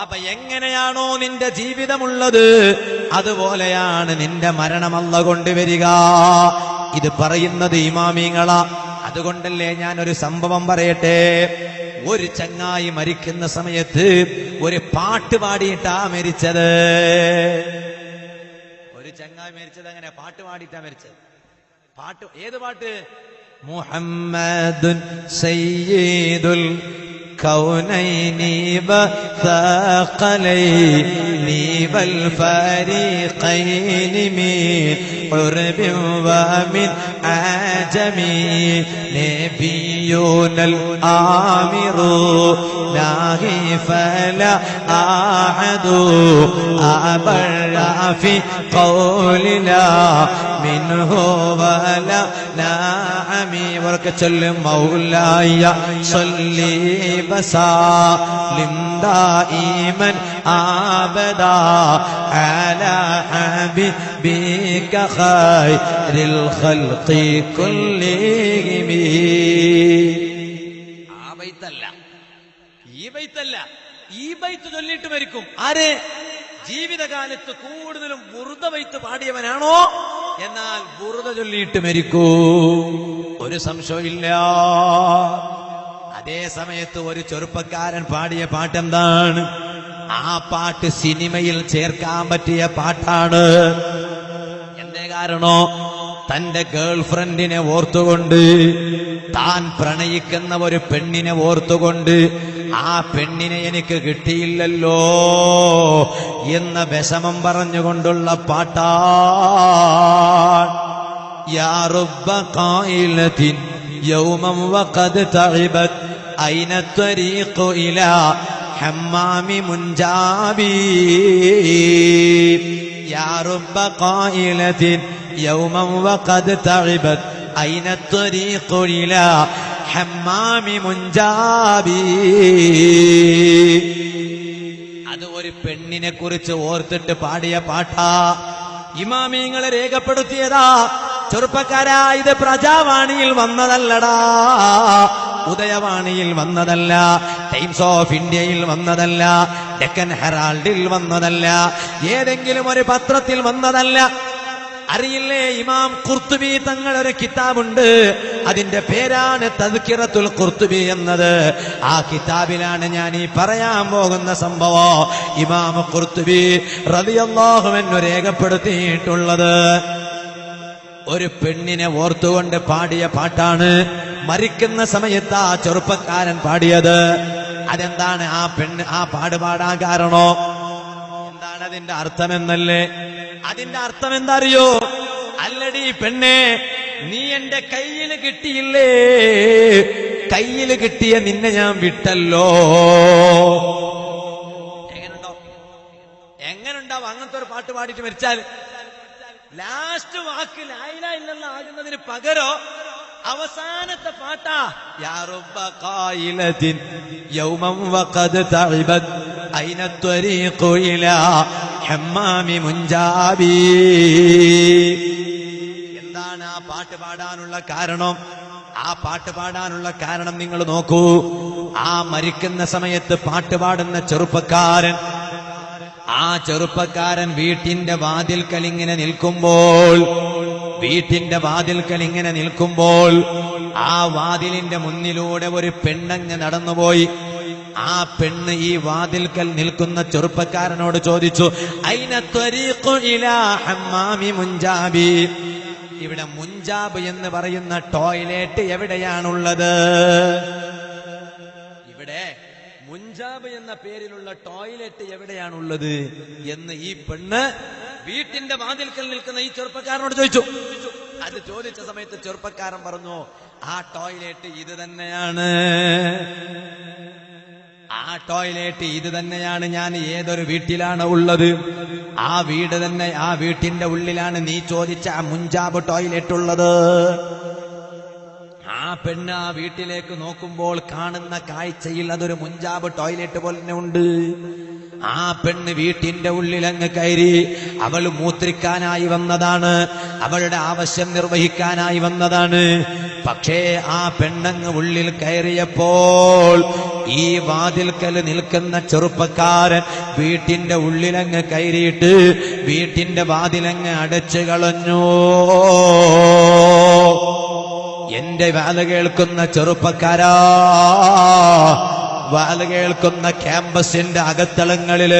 അപ്പൊ എങ്ങനെയാണോ നിന്റെ ജീവിതമുള്ളത്? അതുപോലെയാണ് നിന്റെ മരണമല്ല കൊണ്ടുവരിക. ഇത് പറയുന്നത് ഇമാമിങ്ങള. അതുകൊണ്ടല്ലേ ഞാൻ ഒരു സംഭവം പറയട്ടെ. ഒരു ചങ്ങായി മരിക്കുന്ന സമയത്ത് ഒരു പാട്ട് പാടിയിട്ടാ മരിച്ചത്. ഒരു ചങ്ങായി മരിച്ചത് അങ്ങനെ പാട്ട് പാടിയിട്ടാ മരിച്ചത്. പാട്ട് ഏത് പാട്ട്? മുഹമ്മദുൻ സയ്യിദുൽ كونين بثاقلين والفريقين من عرب ومن عجم نبينا الآمر لاهي فلا أحد أبر في قولنا منه ولا نعمي وركتل مولاي صلي وسلم دائما أبدا على حبيبك خير الخلق كلهم ആ ബൈത്തല്ല ഈ ബൈത്തല്ല ഈ ബൈത്ത് ചൊല്ലിയിട്ട് മരിക്കും ആര് ജീവിതകാലത്ത് കൂടുതലും ബുറുദ ബൈത്ത് പാടിയവനാണോ എന്നാൽ ബുറുദ ചൊല്ലിയിട്ട് മരിക്കൂ ഒരു സംശയമില്ല അതേ സമയത്ത് ഒരു ചെറുപ്പക്കാരൻ പാടിയ പാട്ടെന്താണ്? ആ പാട്ട് സിനിമയിൽ ചേർക്കാൻ പറ്റിയ പാട്ടാണ്. എന്തേ കാരണോ? തന്റെ ഗേൾഫ്രണ്ടിനെ ഓർത്തുകൊണ്ട് താൻ പ്രണയിക്കുന്ന ഒരു പെണ്ണിനെ ഓർത്തുകൊണ്ട് ആ പെണ്ണിനെ എനിക്ക് കിട്ടിയില്ലല്ലോ എന്ന വിഷമം പറഞ്ഞുകൊണ്ടുള്ള പാട്ടാ യാ റബ്ബ യൗമം വഖദ് തഇബത് أين الطريق إلى حمام منجابي يا رب قائلة يوما وقد تعبت أين الطريق إلى حمام منجابي അത് ഒരു പെണ്ണിനെ കുറിച്ച് ഓർത്തിട്ട് പാടിയ പാട്ടാ ഇമാമിങ്ങളെ രേഖപ്പെടുത്തിയതാ ചെറുപ്പക്കാരാ ഇത് പ്രജാവാണിയിൽ വന്നതല്ലടാ ഉദയവാണിയിൽ വന്നതല്ല ടൈംസ് ഓഫ് ഇന്ത്യയിൽ വന്നതല്ല ഡെക്കൻ ഹെറാൾഡിൽ വന്നതല്ല ഏതെങ്കിലും ഒരു പത്രത്തിൽ വന്നതല്ല. അറിയില്ലേ ഇമാം കുർത്തുബി തങ്ങൾ ഒരു കിതാബുണ്ട്. അതിന്റെ പേരാണ് തദ്ക്കിറത്തുൽ കുർത്തുബി എന്നത്. ആ കിതാബിലാണ് ഞാൻ ഈ പറയാൻ പോകുന്ന സംഭവം. ഇമാം കുർത്തുബി റതിയല്ലാഹുവെന്നു രേഖപ്പെടുത്തിയിട്ടുള്ളത്. ഒരു പെണ്ണിനെ ഓർത്തുകൊണ്ട് പാടിയ പാട്ടാണ് മരിക്കുന്ന സമയത്ത് ആ ചെറുപ്പക്കാരൻ പാടിയത്. അതെന്താണ് ആ പെണ്ണ് ആ പാട് കാരണോ? എന്താണ് അതിന്റെ അർത്ഥമെന്നല്ലേ? അതിന്റെ അർത്ഥം എന്താ അറിയോ അല്ലടി പെണ്ണെ നീ എന്റെ കയ്യിൽ കിട്ടിയില്ലേ? കയ്യിൽ കിട്ടിയ നിന്നെ ഞാൻ വിട്ടല്ലോ. എങ്ങനുണ്ടോ? എങ്ങനുണ്ടാവും അങ്ങനത്തെ ഒരു പാട്ട് പാടിയിട്ട് മരിച്ചാൽ? ലാസ്റ്റ് വാക്ക് ലായില ഇല്ലല്ലോ ആകുന്നതിന് പകരോ അവസാനത്തെ പാട്ടാ. എന്താണ് ആ പാട്ട് പാടാനുള്ള കാരണം? ആ പാട്ട് പാടാനുള്ള കാരണം നിങ്ങൾ നോക്കൂ. ആ മരിക്കുന്ന സമയത്ത് പാട്ട് പാടുന്ന ചെറുപ്പക്കാരൻ ആ ചെറുപ്പക്കാരൻ വീട്ടിന്റെ വാതിൽക്കലിങ്ങനെ നിൽക്കുമ്പോൾ വീട്ടിന്റെ വാതിൽക്കൽ ഇങ്ങനെ നിൽക്കുമ്പോൾ ആ വാതിലിന്റെ മുന്നിലൂടെ ഒരു പെണ്ണങ്ങ് നടന്നുപോയി. ആ പെണ്ണ് ഈ വാതിൽക്കൽ നിൽക്കുന്ന ചെറുപ്പക്കാരനോട് ചോദിച്ചു "അയിന ത്വരീഖു ഇലാ ഹമ്മാമി മുൻജാബി? ഇവിടെ മുഞ്ചാബ് എന്ന് പറയുന്ന ടോയ്ലറ്റ് എവിടെയാണുള്ളത്? മുൻജാബ് എന്ന പേരിലുള്ള ടോയ്ലറ്റ് എവിടെയാണുള്ളത് എന്ന് ഈ പെണ്ണ് വീട്ടിന്റെ വാതിൽക്കൽ നിൽക്കുന്ന ഈ ചെറുപ്പക്കാരനോട് ചോദിച്ചു. അത് ചോദിച്ച സമയത്ത് ചെറുപ്പക്കാരൻ പറഞ്ഞു ആ ടോയ്ലറ്റ് ഇത് തന്നെയാണ്. ആ ടോയ്ലറ്റ് ഇത് തന്നെയാണ് ഞാൻ ഏതൊരു വീട്ടിലാണ് ഉള്ളത്. ആ വീട് തന്നെ ആ വീട്ടിന്റെ ഉള്ളിലാണ് നീ ചോദിച്ച ആ മുഞ്ചാബ് ടോയ്ലറ്റ് ഉള്ളത്. ആ പെണ്ണ് ആ വീട്ടിലേക്ക് നോക്കുമ്പോൾ കാണുന്ന കാഴ്ചയിൽ അതൊരു മുഞ്ചാബ് ടോയ്ലറ്റ് പോലെ ഉണ്ട്. ആ പെണ്ണ് വീട്ടിന്റെ ഉള്ളിൽ അങ്ങ് കയറി അവൾ മൂത്രിക്കാനായി വന്നതാണ്. അവളുടെ ആവശ്യം നിർവഹിക്കാനായി വന്നതാണ്. പക്ഷേ ആ പെണ്ണങ്ങ് ഉള്ളിൽ കയറിയപ്പോൾ ഈ വാതിൽക്കൽ നിൽക്കുന്ന ചെറുപ്പക്കാരൻ വീട്ടിന്റെ ഉള്ളിലങ്ങ് കയറിയിട്ട് വീട്ടിന്റെ വാതിലങ്ങ് അടച്ചു കളഞ്ഞു. എന്റെ വാല കേൾക്കുന്ന ചെറുപ്പക്കാരാ. വാല കേൾക്കുന്ന ക്യാമ്പസിന്റെ അകത്തളങ്ങളിൽ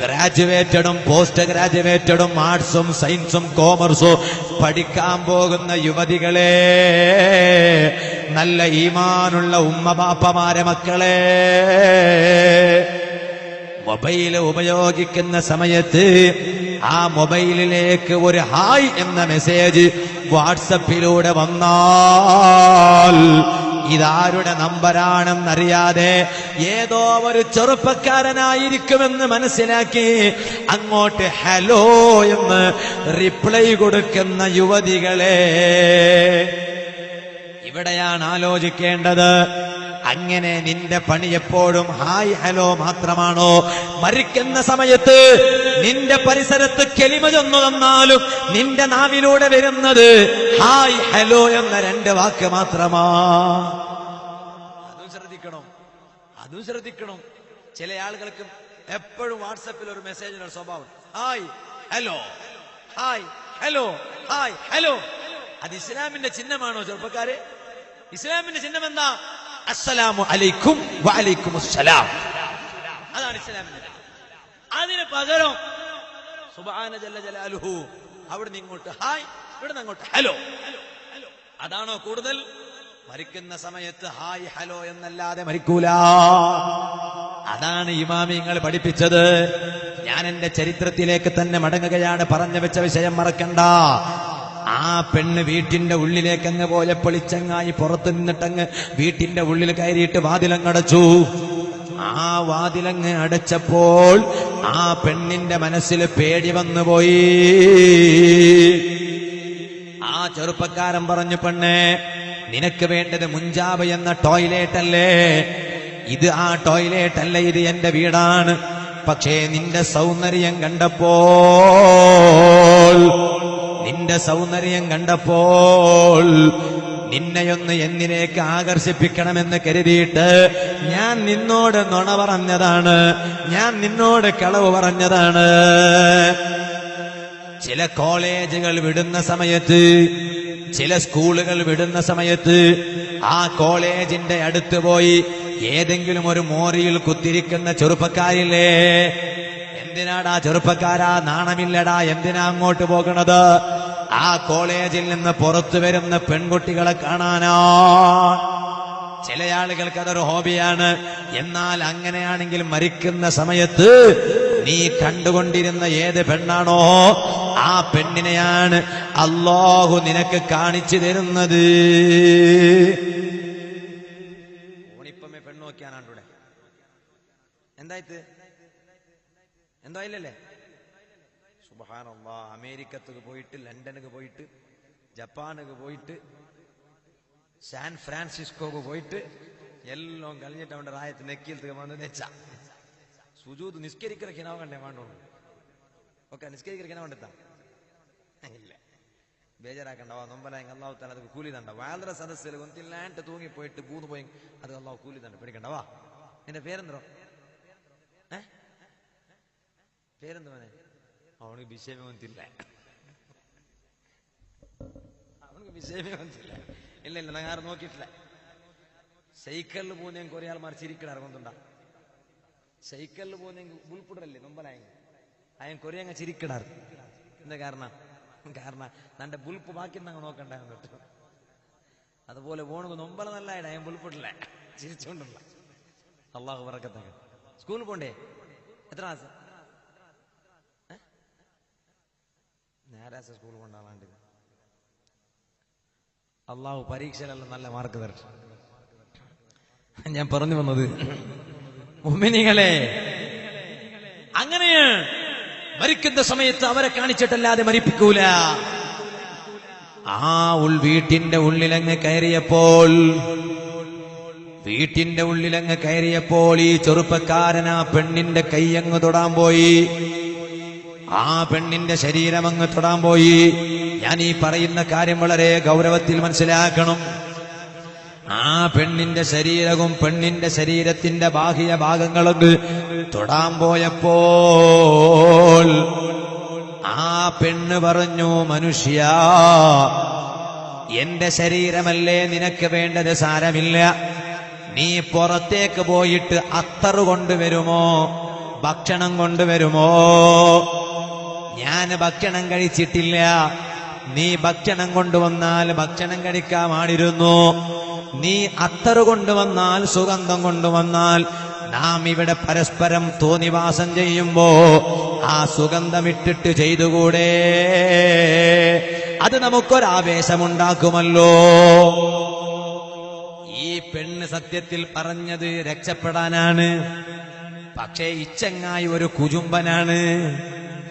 ഗ്രാജുവേറ്റഡും പോസ്റ്റ് ഗ്രാജുവേറ്റഡും ആർട്സും സയൻസും കോമേഴ്സും പഠിക്കാൻ പോകുന്ന യുവതികളെ നല്ല ഈമാനുള്ള ഉമ്മ ബാപ്പമാരെ മക്കളെ മൊബൈൽ ഉപയോഗിക്കുന്ന സമയത്ത് ആ മൊബൈലിലേക്ക് ഒരു ഹായ് എന്ന മെസ്സേജ് വാട്സപ്പിലൂടെ വന്നാൽ ഇതാരുടെ നമ്പരാണെന്നറിയാതെ ഏതോ ഒരു ചെറുപ്പക്കാരനായിരിക്കുമെന്ന് മനസ്സിലാക്കി അങ്ങോട്ട് ഹലോ എന്ന് റിപ്ലൈ കൊടുക്കുന്ന യുവതികളെ ഇവിടെയാണ് ആലോചിക്കേണ്ടത്. അങ്ങനെ നിന്റെ പണി എപ്പോഴും ഹായ് ഹലോ മാത്രമാണോ? മരിക്കുന്ന സമയത്ത് നിന്റെ പരിസരത്ത് കെളിമ ചൊന്നു തന്നാലും നിന്റെ നാവിലൂടെ വരുന്നത് ഹായ് ഹലോ എന്ന രണ്ട് വാക്ക് മാത്രമാ. അതും ശ്രദ്ധിക്കണം. അതും ശ്രദ്ധിക്കണം. ചില ആളുകൾക്ക് എപ്പോഴും വാട്സപ്പിൽ ഒരു മെസ്സേജിന്റെ സ്വഭാവം. Hi hello. Hi hello. Hi hello. അത് ഇസ്ലാമിന്റെ ചിഹ്നമാണോ ചെറുപ്പക്കാര്? ഇസ്ലാമിന്റെ ചിഹ്നം എന്താ അസ്സലാമു അലൈക്കും വഅലൈക്കും അസ്സലാം അതാണ് ഇസ്ലാമിന്റെ. അതിന് പകരം സുബ്ഹാന ജല്ല ജലാലുഹു. അവിടുന്ന് ഇങ്ങോട്ട് ഹായ് ഇവിടുന്ന് അങ്ങോട്ട് ഹലോ. അതാണോ കൂടുതൽ? മരിക്കുന്ന സമയത്ത് ഹായ് ഹലോ എന്നല്ലാതെ മരിക്കൂല. അതാണ് ഇമാമിങ്ങൾ പഠിപ്പിച്ചത്. ഞാൻ എന്റെ ചരിത്രത്തിലേക്ക് തന്നെ മടങ്ങുകയാണ്. പറഞ്ഞു വെച്ച വിഷയം മറക്കണ്ട. ആ പെണ്ണ് വീട്ടിന്റെ ഉള്ളിലേക്ക് അങ്ങ് പോലെ പൊളിച്ചങ്ങായി പുറത്തു നിന്നിട്ടങ്ങ് വീട്ടിന്റെ ഉള്ളിൽ കയറിയിട്ട് വാതിലങ്ങടച്ചു ആ വാതിലങ്ങ് അടച്ചപ്പോൾ ആ പെണ്ണിന്റെ മനസ്സിൽ പേടി വന്നുപോയി. ആ ചെറുപ്പക്കാരൻ പറഞ്ഞു പെണ്ണേ നിനക്ക് വേണ്ടത് മുഞ്ചാബ് എന്ന ടോയ്ലറ്റ് അല്ലേ ഇത് ആ ടോയ്ലറ്റ് അല്ല ഇത് എന്റെ വീടാണ്. പക്ഷേ നിന്റെ സൗന്ദര്യം കണ്ടപ്പോൾ നിന്റെ സൗന്ദര്യം കണ്ടപ്പോൾ നിന്നെയൊന്ന് എന്നിലേക്ക് ആകർഷിപ്പിക്കണമെന്ന് കരുതിയിട്ട് ഞാൻ നിന്നോട് നുണ പറഞ്ഞതാണ്. ഞാൻ നിന്നോട് കളവ് പറഞ്ഞതാണ്. ചില കോളേജുകൾ വിടുന്ന സമയത്ത് ചില സ്കൂളുകൾ വിടുന്ന സമയത്ത് ആ കോളേജിന്റെ അടുത്ത് പോയി ഏതെങ്കിലും ഒരു മോറിയിൽ കുത്തിരിക്കുന്ന ചെറുപ്പക്കാരില്ലേ? എന്തിനാടാ ചെറുപ്പക്കാരാ? നാണമില്ലടാ. എന്തിനാ അങ്ങോട്ട് പോകണത്? ആ കോളേജിൽ നിന്ന് പുറത്തു വരുന്ന പെൺകുട്ടികളെ കാണാനോ. ചില ആളുകൾക്ക് അതൊരു ഹോബിയാണ്. എന്നാൽ അങ്ങനെയാണെങ്കിൽ മരിക്കുന്ന സമയത്ത് നീ കണ്ടുകൊണ്ടിരുന്ന ഏത് പെണ്ണാണോ ആ പെണ്ണിനെയാണ് അള്ളാഹു നിനക്ക് കാണിച്ചു തരുന്നത്. ഓണിപ്പമ്മേ പെണ്ണ് നോക്കിയാനാണ്ടൂടെ എന്തായിട്ട് എന്തോ സുബഹാനുള്ള അമേരിക്കത്തേക്ക് പോയിട്ട് ലണ്ടനുക്ക് പോയിട്ട് ജപ്പാനുക്ക് പോയിട്ട് സാൻ ഫ്രാൻസിസ്കോക്ക് പോയിട്ട് എല്ലാം കഴിഞ്ഞിട്ട് അവന്റെ റായത്ത് നെക്കിയിലത്തേക്ക് വന്ന് നെച്ച. സുജൂത് നിസ്കരിക്കുന്ന കിണവ് കണ്ടേ വേണ്ടുള്ളൂ. ഓക്കെ നിസ്കരിക്കുന്ന കിണവ് കണ്ടെത്താം. ഇല്ല. ಬೇಜಾರಾಕಂಡವ ನೊಂಬಲ ಹಿಂಗೆ ಅಲ್ಲಾವು ತಾನ ಅದಕ್ಕೆ ಕೂಲಿದಂಡ ವಾಲ್ರ ಸದಸ್ಯರಿಗೆ ಒಂದಿಲ್ಲ ಅಂಟ ತೂಗಿ ಪೋಯಿಟ್ಟು ಬೂದು ಪೋಯಿ ಅದಕ್ಕೆ ಅಲ್ಲಾವು ಕೂಲಿದಂಡ പിടിക്കണ്ടവാ നിന്റെ പേരെന്തോ ഏ? പേരെന്തുവനെ അവനിക്ക് വിഷയമേ വന്നില്ല അവനിക്ക് വിഷയമേ വന്നില്ല ഇല്ല ഇല്ല ഞാൻ ആരും നോക്കിയിട്ടില്ല. സൈക്കിളിൽ പോകുന്ന കുറെ ആൾമാർ ചിരിക്കണ ഇറങ്ങുന്നുണ്ടാ സൈക്കിളിൽ പോകുന്നെങ്കിൽ ഉൾപ്പെടല്ലേ നൊമ്പലായെങ്കിൽ അയൻ കൊറേ അങ്ങ് ചിരിക്കടാറ് എന്താ കാരണം? കാരണം തന്റെ ബുൾപ്പ് ബാക്കി അങ്ങ് നോക്കണ്ടായിരുന്നു അതുപോലെ പോണെങ്കിൽ നൊമ്പല നല്ല അയൻ ബുൾപ്പിട്ടില്ല ചിരിച്ചോണ്ടല്ല. അള്ളാഹു പറക്കത്തൊക്കെ സ്കൂളിൽ പോണ്ടേ? എത്ര മാസം ഞായറാഴ്ച സ്കൂൾ കൊണ്ടാവാണ്ട് അള്ളാഹു പരീക്ഷയിലെല്ലാം നല്ല മാർക്ക് തരട്ടെ. ഞാൻ പറഞ്ഞു വന്നത് മുമ്മിനികളെ അങ്ങനെയാണ്. മരിക്കുന്ന സമയത്ത് അവരെ കാണിച്ചിട്ടല്ലാതെ മരിപ്പിക്കൂല. ആ ഉൾ വീട്ടിന്റെ ഉള്ളിലങ്ങ് കയറിയപ്പോൾ വീട്ടിന്റെ ഉള്ളിലങ്ങ് കയറിയപ്പോൾ ഈ ചെറുപ്പക്കാരൻ ആ പെണ്ണിന്റെ കൈയങ്ങ് തൊടാൻ പോയി. ആ പെണ്ണിന്റെ ശരീരം അങ്ങ് തൊടാൻ പോയി. ഞാൻ ഈ പറയുന്ന കാര്യം വളരെ ഗൗരവത്തിൽ മനസ്സിലാക്കണം. ആ പെണ്ണിന്റെ ശരീരവും പെണ്ണിന്റെ ശരീരത്തിന്റെ ബാഹ്യ ഭാഗങ്ങളൊക്കെ തൊടാൻ പോയപ്പോൾ ആ പെണ്ണ് പറഞ്ഞു മനുഷ്യ എന്റെ ശരീരമല്ലേ നിനക്ക് വേണ്ടത്? സാരമില്ല. നീ പുറത്തേക്ക് പോയിട്ട് അത്തറ് കൊണ്ടുവരുമോ ഭക്ഷണം കൊണ്ടുവരുമോ ഞാൻ ഭക്ഷണം കഴിച്ചിട്ടില്ല. നീ ഭക്ഷണം കൊണ്ടുവന്നാൽ ഭക്ഷണം കഴിക്കാമായിരുന്നു. നീ അത്തറ് കൊണ്ടുവന്നാൽ സുഗന്ധം കൊണ്ടുവന്നാൽ നാം ഇവിടെ പരസ്പരം തോന്നിവാസം ചെയ്യുമ്പോ ആ സുഗന്ധമിട്ടിട്ട് ചെയ്തുകൂടെ? അത് നമുക്കൊരാവേശമുണ്ടാക്കുമല്ലോ. ഈ പെണ്ണ് സത്യത്തിൽ പറഞ്ഞത് രക്ഷപ്പെടാനാണ്. പക്ഷേ ഇച്ചങ്ങായി ഒരു കുജുംബനാണ്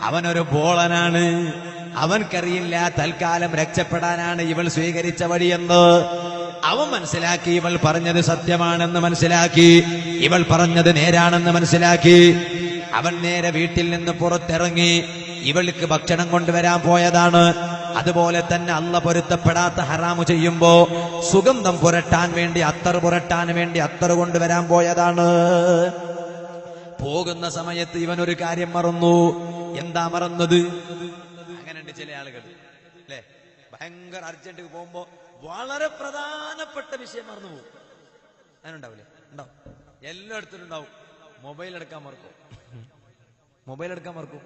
അവനൊരു ബോളനാണ്. അവൻക്കറിയില്ല തൽക്കാലം രക്ഷപ്പെടാനാണ് ഇവൾ സ്വീകരിച്ച വഴിയെന്ന്. അവൻ മനസ്സിലാക്കി ഇവൾ പറഞ്ഞത് സത്യമാണെന്ന് മനസ്സിലാക്കി. ഇവൾ പറഞ്ഞത് നേരാണെന്ന് മനസ്സിലാക്കി. അവൻ നേരെ വീട്ടിൽ നിന്ന് പുറത്തിറങ്ങി. ഇവൾക്ക് ഭക്ഷണം കൊണ്ടുവരാൻ പോയതാണ്. അതുപോലെ തന്നെ അല്ല പൊരുത്തപ്പെടാത്ത ഹറാമു ചെയ്യുമ്പോ സുഗന്ധം പുരട്ടാൻ വേണ്ടി അത്തർ പുരട്ടാൻ വേണ്ടി അത്തർ കൊണ്ടുവരാൻ പോയതാണ്. പോകുന്ന സമയത്ത് ഇവൻ ഒരു കാര്യം മറന്നു. എന്താ മറന്നത്? അങ്ങനെയുണ്ട് ചില ആളുകൾ അല്ലെ? ഭയങ്കര അർജന്റ് പോകുമ്പോ വളരെ പ്രധാനപ്പെട്ട വിഷയം മറന്നു പോകും. അതിനുണ്ടാവില്ലേ? ഉണ്ടാവും. എല്ലായിടത്തും ഉണ്ടാവും. മൊബൈൽ എടുക്കാൻ മറക്കും. മൊബൈൽ എടുക്കാൻ മറക്കും.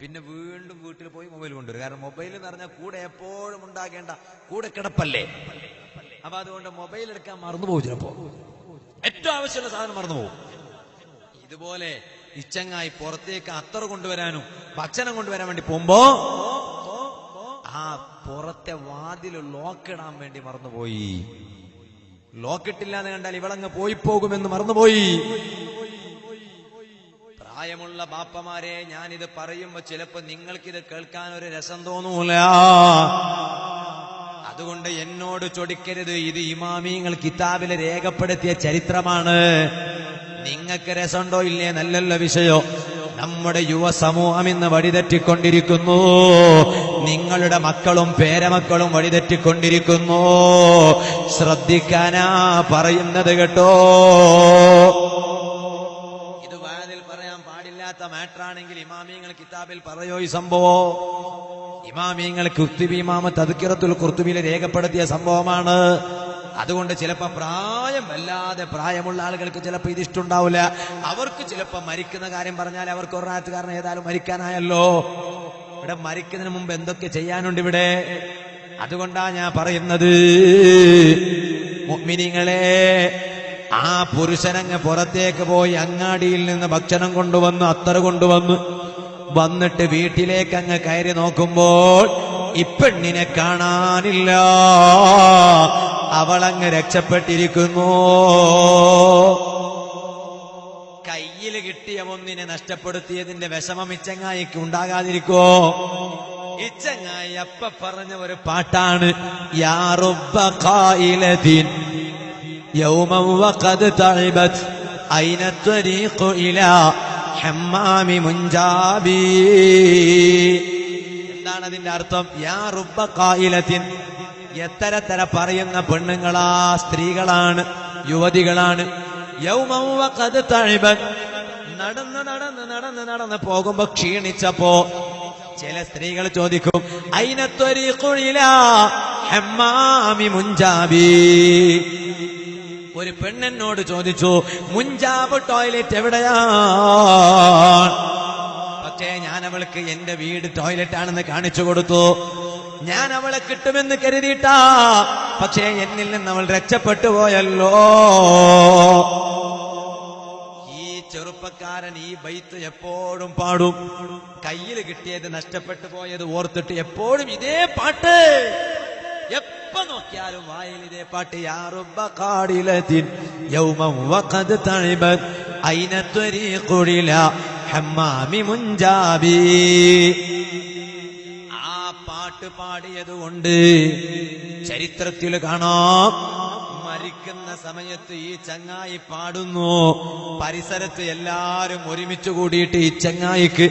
പിന്നെ വീണ്ടും വീട്ടിൽ പോയി മൊബൈൽ കൊണ്ടുവരും. കാരണം മൊബൈൽ എന്ന് പറഞ്ഞാൽ കൂടെ എപ്പോഴും ഉണ്ടാകേണ്ട കൂടെ കിടപ്പല്ലേ? അപ്പൊ അതുകൊണ്ട് മൊബൈൽ എടുക്കാൻ മറന്നു പോകും ചിലപ്പോ. ഏറ്റവും ആവശ്യമുള്ള സാധനം മറന്നു പോകും. ഇതുപോലെ ഇച്ചങ്ങായി പുറത്തേക്ക് അത്തർ കൊണ്ടുവരാനും ഭക്ഷണം കൊണ്ടുവരാൻ വേണ്ടി പോകുമ്പോ ആ പുറത്തെ വാതിൽ ലോക്കിടാൻ വേണ്ടി മറന്നുപോയി. ലോക്കിട്ടില്ലാന്ന് കണ്ടാൽ ഇവളങ്ങ് പോയി പോകുമെന്ന് മറന്നുപോയി. പ്രായമുള്ള ബാപ്പമാരെ ഞാനിത് പറയുമ്പോ ചിലപ്പോ നിങ്ങൾക്കിത് കേൾക്കാൻ ഒരു രസം തോന്നൂല. അതുകൊണ്ട് എന്നോട് ചൊടിക്കരുത്. ഇത് ഇമാമിങ്ങൾ കിതാബിൽ രേഖപ്പെടുത്തിയ ചരിത്രമാണ്. നിങ്ങൾക്ക് രസമുണ്ടോ ഇല്ലേ നല്ലല്ല വിഷയോ. നമ്മുടെ യുവ സമൂഹം ഇന്ന് വഴിതെറ്റിക്കൊണ്ടിരിക്കുന്നു. നിങ്ങളുടെ മക്കളും പേരമക്കളും വഴിതെറ്റിക്കൊണ്ടിരിക്കുന്നു. ശ്രദ്ധിക്കാനാ പറയുന്നത് കേട്ടോ. ഇത് വാതിൽ പറയാൻ പാടില്ലാത്ത മാറ്ററാണെങ്കിൽ ഇമാമിയങ്ങൾ കിതാബിൽ പറയോ ഈ സംഭവം? ഇമാമിയങ്ങൾ കുർത്തുബി ഇമാമ തദ്ക്കിറത്തുൽ കുർത്തുബിയിൽ രേഖപ്പെടുത്തിയ സംഭവമാണ്. അതുകൊണ്ട് ചിലപ്പോ പ്രായം വല്ലാതെ പ്രായമുള്ള ആളുകൾക്ക് ചിലപ്പോൾ ഇത് ഇഷ്ടമുണ്ടാവില്ല. അവർക്ക് ചിലപ്പോ മരിക്കുന്ന കാര്യം പറഞ്ഞാൽ അവർക്ക് ഒരാത്ത് കാരണം ഏതായാലും മരിക്കാനായല്ലോ. ഇവിടെ മരിക്കുന്നതിന് മുമ്പ് എന്തൊക്കെ ചെയ്യാനുണ്ട് ഇവിടെ? അതുകൊണ്ടാ ഞാൻ പറയുന്നത്. മുഅ്മിനീങ്ങളെ ആ പുരുഷനങ്ങ് പുറത്തേക്ക് പോയി അങ്ങാടിയിൽ നിന്ന് ഭക്ഷണം കൊണ്ടുവന്ന് അത്തറ കൊണ്ടുവന്ന്. വന്നിട്ട് വീട്ടിലേക്ക് അങ്ങ് കയറി നോക്കുമ്പോൾ ഇപ്പെണ്ണിനെ കാണാനില്ല. അവളങ്ങ് രക്ഷപ്പെട്ടിരിക്കുന്നു. കയ്യിൽ കിട്ടിയ ഒന്നിനെ നഷ്ടപ്പെടുത്തിയതിന്റെ വിഷമം ഇച്ചങ്ങായിക്ക് ഉണ്ടാകാതിരിക്കോ. ഇച്ചങ്ങായി അപ്പ പറഞ്ഞ ഒരു പാട്ടാണ് എന്താണ് അതിന്റെ അർത്ഥം? യാ റുബ കായിലത്തിൻ എത്തര തര പറയുന്ന പെണ്ണുങ്ങളാ സ്ത്രീകളാണ് യുവതികളാണ്. യൗമൗവ ഖദ് തഅബത്. നടന്ന് നടന്ന് നടന്ന് നടന്ന് പോകുമ്പോ ക്ഷീണിച്ചപ്പോ ചില സ്ത്രീകൾ ചോദിക്കും അയിനത്തൊരീക്കുഴില ഹമ്മാമി മുഞ്ചാബി ഒരു പെണ്ണെന്നോട് ചോദിച്ചു മുഞ്ചാബ് ടോയ്ലറ്റ് എവിടെയാ? പക്ഷേ ഞാൻ അവൾക്ക് എന്റെ വീട് ടോയ്ലറ്റ് ആണെന്ന് കാണിച്ചു കൊടുത്തു. ഞാൻ അവളെ കിട്ടുമെന്ന് കരുതിയിട്ടാ. പക്ഷേ എന്നിൽ നിന്ന് അവൾ രക്ഷപ്പെട്ടു പോയല്ലോ. ഈ ചെറുപ്പക്കാരൻ ഈ ബൈത്ത് എപ്പോഴും പാടും. കയ്യിൽ കിട്ടിയത് നഷ്ടപ്പെട്ടു പോയത് ഓർത്തിട്ട് എപ്പോഴും ഇതേ പാട്ട്. എപ്പോ നോക്കിയാലും വായിൽ ഇതേ പാട്ട്. യാറുബ യൗമം വഖദ് തഴിബത് ഐന ത്വരീഖുലില ഹമ്മാമി ആ പാട്ട് പാടിയത് കൊണ്ട് ചരിത്രത്തിൽ കാണാം. മരിക്കുന്ന സമയത്ത് ഈ ചങ്ങായി പാടുന്നു. പരിസരത്ത് എല്ലാരും ഒരുമിച്ച് കൂടിയിട്ട് ഈ ചങ്ങായിക്ക്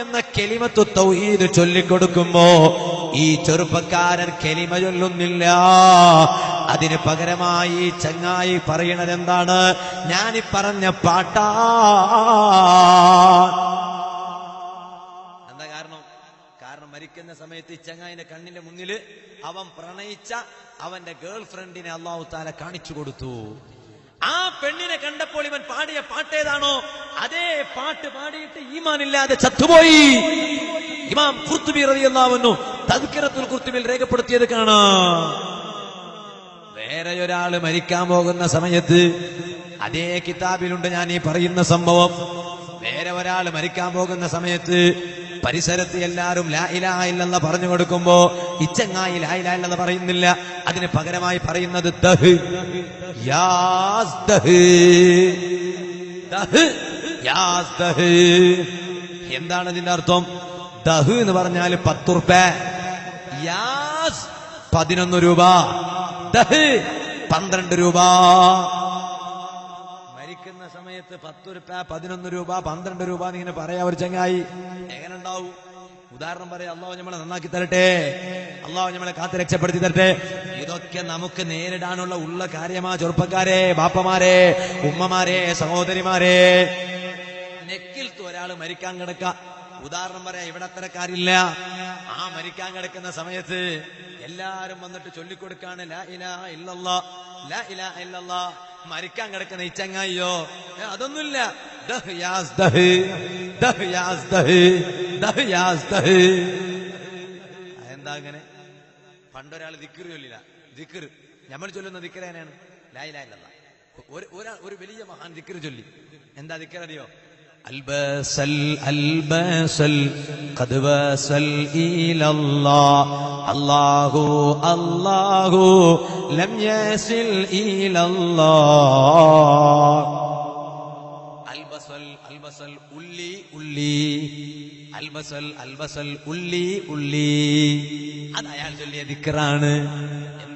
എന്ന കെലിമത്തു തൗഹീദ് ചൊല്ലിക്കൊടുക്കുമ്പോ ഈ ചെറുപ്പക്കാരൻ കെലിമ ചൊല്ലുന്നില്ല. അതിന് പകരമായി ചങ്ങായി പറയണത് എന്താണ് ഞാനി പറഞ്ഞ പാട്ടാ. എന്താ കാരണം? കാരണം മരിക്കുന്ന സമയത്ത് ഈ ചങ്ങായിന്റെ കണ്ണിന്റെ മുന്നിൽ അവൻ പ്രണയിച്ച അവന്റെ ഗേൾ ഫ്രണ്ടിനെ അള്ളാഹു താല കാണിച്ചു കൊടുത്തു. ആ പെണ്ണിനെ കണ്ടപ്പോൾ ഇവൻ പാടിയ പാട്ടേതാണോ അതേ പാട്ട് പാടിയിട്ട് ഈമാനില്ലാതെ ചത്തുപോയി. ഇമാം കുർത്തുബി റളിയല്ലാഹുവിനു തദ്കിറത്തുൽ കുർത്തുബിൽ രേഖപ്പെടുത്തിയത് കാണാം. വേറെ ഒരാൾ മരിക്കാൻ പോകുന്ന സമയത്ത് അതേ കിതാബിലുണ്ട് ഞാൻ ഈ പറയുന്ന സംഭവം. വേറെ ഒരാൾ മരിക്കാൻ പോകുന്ന സമയത്ത് പരിസരത്ത് എല്ലാവരും ലാ പറഞ്ഞു കൊടുക്കുമ്പോ ഇച്ചങ്ങായി ലാ പറയുന്നില്ല. അതിന് പകരമായി പറയുന്നത് ദഹ്. യാസ് ദഹ്. ദഹ്. യാസ് ദഹ്. എന്താണ് ഇതിന്റെ അർത്ഥം? ദഹ് എന്ന് പറഞ്ഞാൽ പത്തുറുപ്പ യാസ് പതിനൊന്ന് രൂപ. പന്ത്രണ്ട് രൂപ. മരിക്കുന്ന സമയത്ത് പത്ത് രൂപ പതിനൊന്ന് രൂപ പന്ത്രണ്ട് രൂപ എന്നിങ്ങനെ പറയാ ഒരു ചങ്ങായി. എങ്ങനെ ഉണ്ടാവും ഉദാഹരണം പറയാം അള്ളാഹു നമ്മളെ നന്നാക്കി തരട്ടെ. അള്ളാഹു നമ്മളെ കാത്തു രക്ഷപ്പെടുത്തി തരട്ടെ. ഇതൊക്കെ നമുക്ക് നേരിടാനുള്ള ഉള്ള കാര്യമാ ചെറുപ്പക്കാരെ ബാപ്പമാരെ ഉമ്മമാരെ സഹോദരിമാരെ. നെക്കിൽ ഒരാൾ മരിക്കാൻ കിടക്ക. ഉദാഹരണം പറയാ ഇവിടെ അത്തരക്കാരില്ല. ആ മരിക്കാൻ കിടക്കുന്ന സമയത്ത് എല്ലാരും വന്നിട്ട് ചൊല്ലിക്കൊടുക്കാണ് ലാ ഇലാഹ ഇല്ലല്ലാ ലാ ഇലാഹ ഇല്ലല്ലാ. മരിക്കാൻ കിടക്കുന്ന ഈ ചങ്ങായിയോ അതൊന്നുമില്ല. എന്താ അങ്ങനെ? പണ്ടൊരാൾ ദിക്കറ് ചൊല്ലില്ല. ദിക്കർ നമ്മൾ ചൊല്ലുന്ന ദിക്കറേനാണ് ലായില്ല ഒരു ഒരു വലിയ മഹാൻ ദിക്കറ് ചൊല്ലി. എന്താ ദിക്കർ അറിയോ അൽബസൽ അൽബസൽ ഖദ് വസൽ ഇലല്ലാഹ് അല്ലാഹു അല്ലാഹു ലം യസിൽ ഇലല്ലാഹ് അൽബസൽ അൽബസൽ ഉള്ളി ഉള്ളി അൽബസൽ അൽബസൽ ഉള്ളി ഉള്ളി അത് അയാൾ ചൊല്ലിയ ദിക്കറാണ്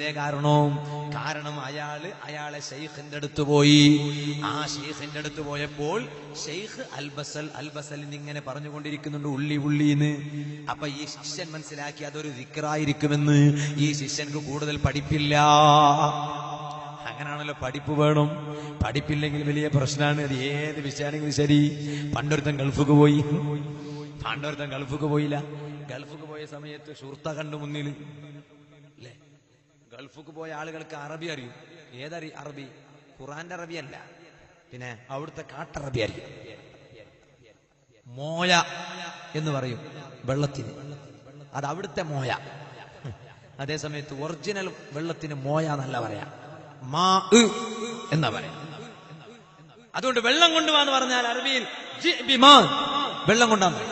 എന്തേ കാരണവും കാരണം അയാൾ അയാളെ ഷെയ്ഖിന്റെ അടുത്ത് പോയി. ആ ഷെയ്ഖിന്റെ അടുത്ത് പോയപ്പോൾ ഷെയ്ഖ് അൽബസൽ അൽബസൽ എന്നിങ്ങനെ പറഞ്ഞുകൊണ്ടിരിക്കുന്നുണ്ട് ഉള്ളി ഉള്ളിന്ന്. അപ്പൊ ഈ ശിഷ്യൻ മനസ്സിലാക്കി അതൊരു വിക്രായിരിക്കുമെന്ന് ഈ ശിഷ്യൻക്ക് കൂടുതൽ പഠിപ്പില്ല. അങ്ങനാണല്ലോ പഠിപ്പ് വേണം. പഠിപ്പില്ലെങ്കിൽ വലിയ പ്രശ്നമാണ് അത് ഏത് വിഷയമാണെങ്കിലും ശരി. പണ്ടൊരുത്തൻ ഗൾഫിക്ക് പോയി. പണ്ടൊരുത്തൻ ഗൾഫിക്ക് പോയില്ല. ഗൾഫിക്ക് പോയ സമയത്ത് ഷുർത്ത കണ്ടു മുന്നിൽ ഗൾഫിക്ക് പോയ ആളുകൾക്ക് അറബി അറിയും. ഏതറി അറബി? ഖുറാന്റെ അറബി അല്ല. പിന്നെ അവിടുത്തെ കാട്ടറബി അറിയും. മോയ എന്ന് പറയും വെള്ളത്തിന്. അത് അവിടുത്തെ മോയ. അതേസമയത്ത് ഒറിജിനൽ വെള്ളത്തിന് മോയ എന്നല്ല പറയാ. മാ എന്നാ പറയാ. അതുകൊണ്ട് വെള്ളം കൊണ്ടുവാന്ന് പറഞ്ഞാൽ അറബിയിൽ വെള്ളം കൊണ്ടാന്ന്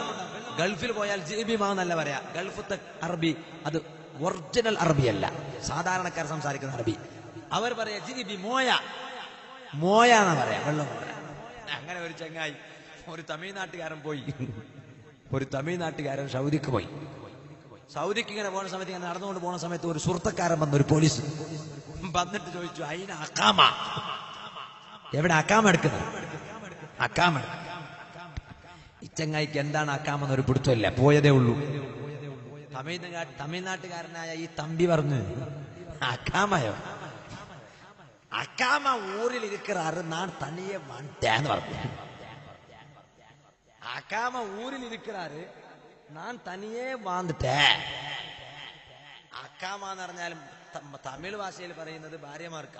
ഗൾഫിൽ പോയാൽ ജിബിമാ എന്നല്ല പറയാ. ഗൾഫത്തെ അറബി അത് ഒറിജിനൽ അറബി അല്ല. സാധാരണക്കാർ സംസാരിക്കുന്ന അറബി. അവർ പറയാ ജിബി മോയ. മോയ എന്നാ പറയാ വെള്ളം അങ്ങനെ ഒരു ചങ്ങായി ഒരു തമിഴ്നാട്ടുകാരൻ പോയി. ഒരു തമിഴ്നാട്ടുകാരൻ സൗദിക്ക് പോയി. സൗദിക്ക് ഇങ്ങനെ പോണ സമയത്ത് ഇങ്ങനെ നടന്നുകൊണ്ട് പോകുന്ന സമയത്ത് ഒരു സുഹൃത്തക്കാരൻ വന്നു ഒരു പോലീസ്. വന്നിട്ട് ചോദിച്ചു അയിന അക്കാമ എവിടെ അക്കാമ എടുക്കുന്നത്? അക്കാമ ഇച്ചങ്ങായിക്ക് ചങ്ങായിക്ക് എന്താണ് അക്കാമെന്ന് ഒരു പിടുത്തമില്ല. പോയതേ ഉള്ളൂ. തമിഴ്നാ തമിഴ്നാട്ടുകാരനായ ഈ തമ്പി പറഞ്ഞു അക്കാമയോ? അക്കാമ ഊരിൽ ഇരിക്കാറ് നാൻ തനിയെ വണ്ടേന്ന് പറഞ്ഞു. അക്കാമ ഊരിൽ ഇരിക്കാറ് നാൻ തനിയെ വാന്നിട്ടേ. അക്കാമ എന്ന് പറഞ്ഞാൽ തമിഴ് ഭാഷയിൽ പറയുന്നത് ഭാര്യമാർക്ക.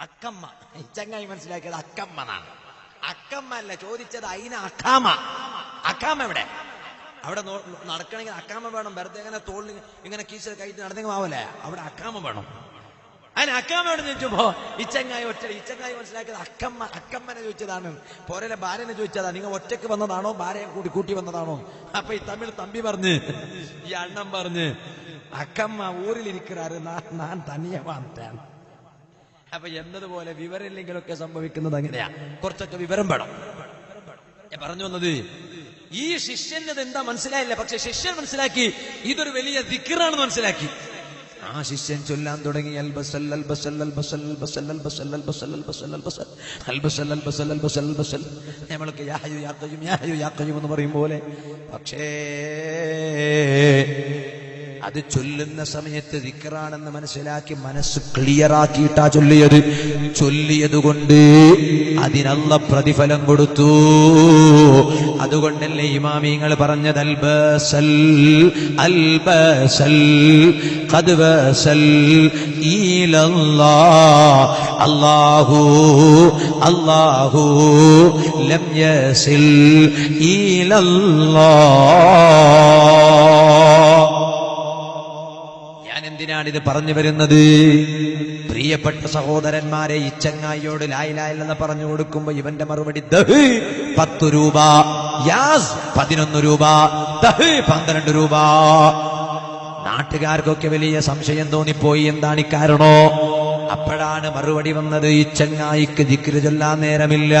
അക്കമ്മ. ചങ്ങായി മനസ്സിലാക്കിയത് അക്കമ്മ എന്നാണ്. അക്കമ്മ അല്ല ചോദിച്ചത് അയിന അക്കാമ. അക്കാമ എവിടെ? അവിടെ നടക്കണമെങ്കിൽ അക്കാമ വേണം. വെറുതെ ഇങ്ങനെ തോളിൽ ഇങ്ങനെ കീശ കയറ്റി നടന്നെങ്കിൽ ആവല്ലേ അവിടെ അക്കാമ വേണം. അതിന് അക്കാമ എവിടെ ചോദിച്ചപ്പോ ഇച്ചങ്ങായി ഒറ്റ ഇച്ചങ്ങായി മനസ്സിലാക്കിയത് അക്കമ്മ അക്കമ്മനെ ചോദിച്ചതാണ്. പോരലെ ഭാര്യനെ ചോദിച്ചതാണ്. നിങ്ങൾ ഒറ്റയ്ക്ക് വന്നതാണോ? ഭാര്യയെ കൂടി കൂട്ടി വന്നതാണോ? അപ്പൊ ഈ തമിഴ് തമ്പി പറഞ്ഞ് ഈ അണ്ണൻ പറഞ്ഞ് അക്കമ്മ ഊരിലിരിക്കാറ് ഞാൻ തനിയെ വാങ്ങിട്ടാണ് അപ്പൊ എന്നതുപോലെ വിവരമില്ലെങ്കിലൊക്കെ സംഭവിക്കുന്നത് അങ്ങനെയാ. കുറച്ചൊക്കെ വിവരം വേണം. പറഞ്ഞു വന്നത് ഈ ശിഷ്യന് എന്താ മനസ്സിലായില്ല പക്ഷെ ശിഷ്യൻ മനസ്സിലാക്കി ഇതൊരു വലിയ ദിക്കറാണെന്ന് മനസ്സിലാക്കി ആ ശിഷ്യൻ ചൊല്ലാൻ തുടങ്ങി നമ്മൾക്ക് എന്ന് പറയും പോലെ പക്ഷേ അത് ചൊല്ലുന്ന സമയത്ത് ദിക്കറാണെന്ന് മനസ്സിലാക്കി മനസ്സ് ക്ലിയർ ആക്കിയിട്ടാ ചൊല്ലിയത് ചൊല്ലിയത് കൊണ്ട് അതിനല്ല പ്രതിഫലം കൊടുത്തു അതുകൊണ്ടല്ലേ ഇമാമിങ്ങൾ പറഞ്ഞത്? അൽബസൽ അൽബസൽ ഖദ് വസൽ ഈലല്ലാ അല്ലാഹു അല്ലാഹു ലം യസിൽ ഈലല്ലാ ഞാൻ എന്തിനാണ് ഇത് പറഞ്ഞു വരുന്നത്? പ്രിയപ്പെട്ട സഹോദരന്മാരെ ഈ ചങ്ങായിയോട് ലായിലായില്ലെന്ന് പറഞ്ഞു കൊടുക്കുമ്പോ ഇവന്റെ മറുപടി ദഹ് പത്തു രൂപ. യാസ് പതിനൊന്ന് രൂപ. ദഹ് പന്ത്രണ്ട് രൂപ. നാട്ടുകാർക്കൊക്കെ വലിയ സംശയം തോന്നിപ്പോയി. എന്താണ് ഇക്കാരണോ കാരണോ? അപ്പോഴാണ് മറുപടി വന്നത് ഈ ചങ്ങായിക്ക് ദിക്കിര് ചൊല്ലാൻ നേരമില്ല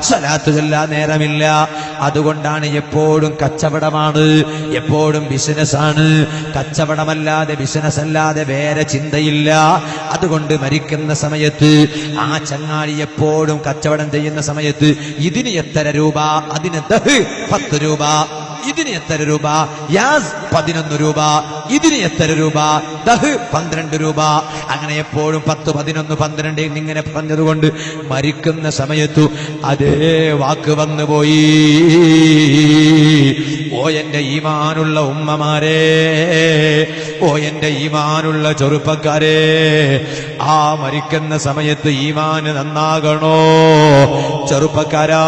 സലാത്ത് ചൊല്ലാൻ നേരമില്ല. അതുകൊണ്ടാണ് എപ്പോഴും കച്ചവടമാണ് എപ്പോഴും ബിസിനസ്സാണ്. കച്ചവടമല്ലാതെ ബിസിനസ് അല്ലാതെ വേറെ ചിന്തയില്ല. അതുകൊണ്ട് മരിക്കുന്ന സമയത്ത് ആ ചങ്ങാടി എപ്പോഴും കച്ചവടം ചെയ്യുന്ന സമയത്ത് ഇതിന് എത്ര രൂപ? അതിന് പത്ത് രൂപ. ഇതിന് എത്ര രൂപ? യാസ് പതിനൊന്ന് രൂപ. ഇതിന് എത്ര രൂപ? ദഹ് പന്ത്രണ്ട് രൂപ. അങ്ങനെ എപ്പോഴും പത്ത് പതിനൊന്ന് പന്ത്രണ്ട് എന്നിങ്ങനെ പറഞ്ഞതുകൊണ്ട് മരിക്കുന്ന സമയത്തു അതേ വാക്ക് വന്നുപോയി ഓ എന്റെ ഈമാനുള്ള ഉമ്മമാരെ ഓ എന്റെ ഈമാനുള്ള ചെറുപ്പക്കാരെ ആ മരിക്കുന്ന സമയത്ത് ഈമാന് നന്നാകണോ? ചെറുപ്പക്കാരാ